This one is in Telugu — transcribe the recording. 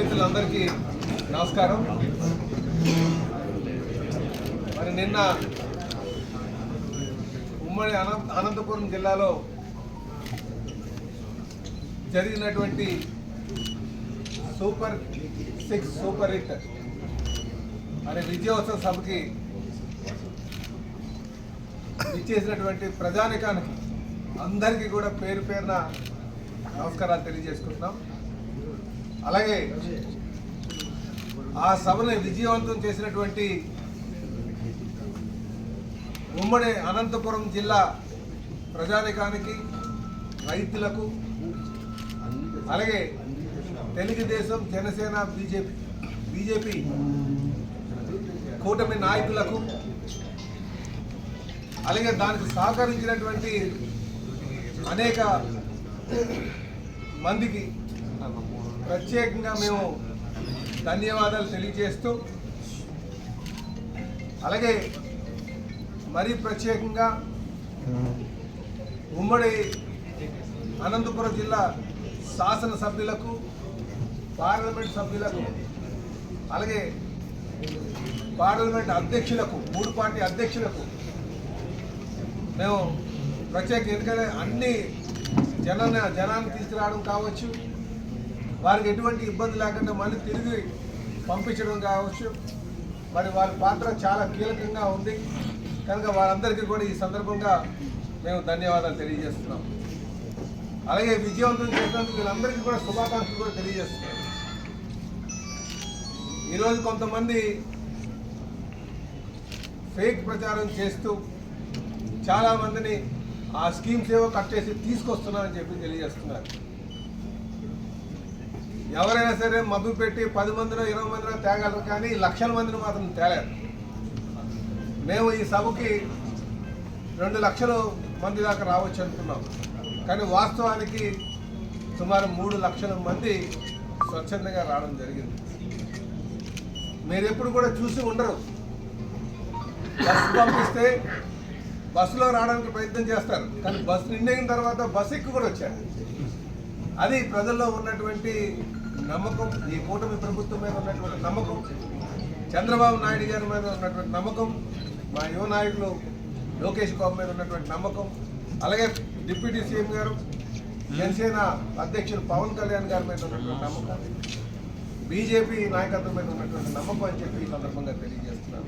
మిత్రులందరికీ నమస్కారం. మరి నిన్న ఉమ్మడి అనంత అనంతపురం జిల్లాలో జరిగినటువంటి సూపర్ సిక్స్ సూపర్ హిట్ అనే విజయోత్సవ సభకి ఇచ్చేసినటువంటి ప్రజానికానికి అందరికీ కూడా పేరు పేరున నమస్కారాలు తెలియజేసుకుంటున్నాం. అలాగే ఆ సభను విజయవంతం చేసినటువంటి ఉమ్మడి అనంతపురం జిల్లా ప్రజానికానికి రైతులకు అలాగే తెలుగుదేశం జనసేన బీజేపీ బీజేపీ కూటమి నాయకులకు అలాగే దానికి సహకరించినటువంటి అనేక మందికి ప్రత్యేకంగా మేము ధన్యవాదాలు తెలియజేస్తూ అలాగే మరీ ప్రత్యేకంగా ఉమ్మడి అనంతపురం జిల్లా శాసనసభ్యులకు పార్లమెంట్ సభ్యులకు అలాగే పార్లమెంట్ అధ్యక్షులకు మూడు పార్టీ అధ్యక్షులకు మేము ప్రత్యేక ఎందుకంటే అన్ని జన జనాన్ని తీసుకురావడం కావచ్చు వారికి ఎటువంటి ఇబ్బంది లేకుండా మళ్ళీ తిరిగి పంపించడం కావచ్చు. మరి వారి పాత్ర చాలా కీలకంగా ఉంది. కనుక వారందరికీ కూడా ఈ సందర్భంగా మేము ధన్యవాదాలు తెలియజేస్తున్నాం. అలాగే విజయవంతం చేసినందుకు వీళ్ళందరికీ కూడా శుభాకాంక్షలు కూడా తెలియజేస్తున్నాం. ఈరోజు కొంతమంది ఫేక్ ప్రచారం చేస్తూ చాలా మందిని ఆ స్కీమ్స్ ఏవో కట్టేసి తీసుకొస్తున్నారని చెప్పి తెలియజేస్తున్నారు. ఎవరైనా సరే మబ్బు పెట్టి పది మందిలో ఇరవై మందిలో తేగలరు కానీ లక్షల మందిని మాత్రం తేలేరు. మేము ఈ సభకి రెండు లక్షల మంది దాకా రావచ్చు అనుకున్నాం. కానీ వాస్తవానికి సుమారు మూడు లక్షల మంది స్వచ్ఛందంగా రావడం జరిగింది. మీరు ఎప్పుడు కూడా చూసి ఉండరు. బస్సు పంపిస్తే బస్సులో రావడానికి ప్రయత్నం చేస్తారు. కానీ బస్సు నిండిన తర్వాత బస్సు ఎక్కువ కూడా వచ్చారు. అది ప్రజల్లో ఉన్నటువంటి నమ్మకం ఈ కూటమి ప్రభుత్వం మీద ఉన్నటువంటి నమ్మకం చంద్రబాబు నాయుడు గారి మీద ఉన్నటువంటి నమ్మకం మా యువ నాయకులు లోకేష్ బాబు మీద ఉన్నటువంటి నమ్మకం అలాగే డిప్యూటీ సీఎం గారు జనసేన అధ్యక్షులు పవన్ కళ్యాణ్ గారి మీద ఉన్నటువంటి నమ్మకం బీజేపీ నాయకత్వం మీద ఉన్నటువంటి నమ్మకం అని చెప్పి ఈ సందర్భంగా తెలియజేస్తున్నారు